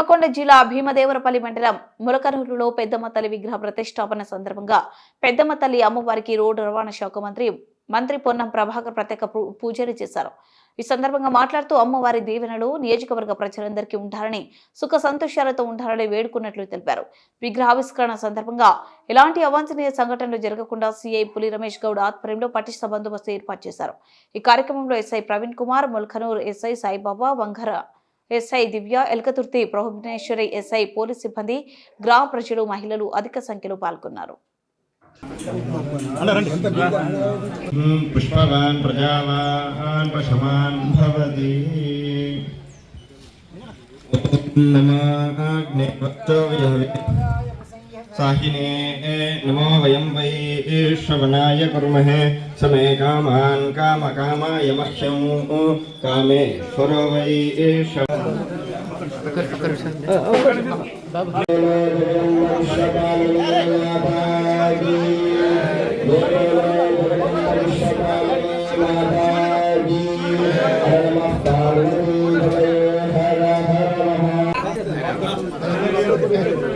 హనుమకొండ జిల్లా భీమదేవరపల్లి మండలం ములకనూరులో పెద్దమ్మ తల్లి విగ్రహ ప్రతిష్టాపన సందర్భంగా పెద్దమ్మ తల్లి అమ్మవారికి రోడ్డు రవాణా శాఖ మంత్రి మంత్రి పొన్నం ప్రభాకర్ ప్రత్యేక పూ- పూజలు చేశారు. ఈ సందర్భంగా మాట్లాడుతూ అమ్మవారి దీవెనలు నియోజకవర్గ ప్రజలందరికీ ఉండాలని సుఖ సంతోషాలతో ఉండాలని వేడుకున్నట్లు తెలిపారు. విగ్రహావిష్కరణ సందర్భంగా ఎలాంటి అవాంఛనీయ సంఘటనలు జరగకుండా సీఐ పులి రమేష్ గౌడ్ ఆధ్వర్యంలో పటిష్ట బందోబస్తు ఏర్పాటు చేశారు. ఈ కార్యక్రమంలో SI Praveen Kumar Mulkanoor SI Saibaba Vangara SI Divya Elkathurthi Prabhujnaneshwari SI police సిబ్బంది గ్రామ ప్రజలు మహిళలు అధిక సంఖ్యలో పాల్గొన్నారు. పుష్పవాన్ ప్రజావాన్ పశమాన్ భవతి साहिने नमो वयं वै श्रवणाय कुर्महे समे कामान् कामकामाय मह्यं कामेश्वरो वै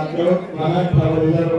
अनन्तरायाय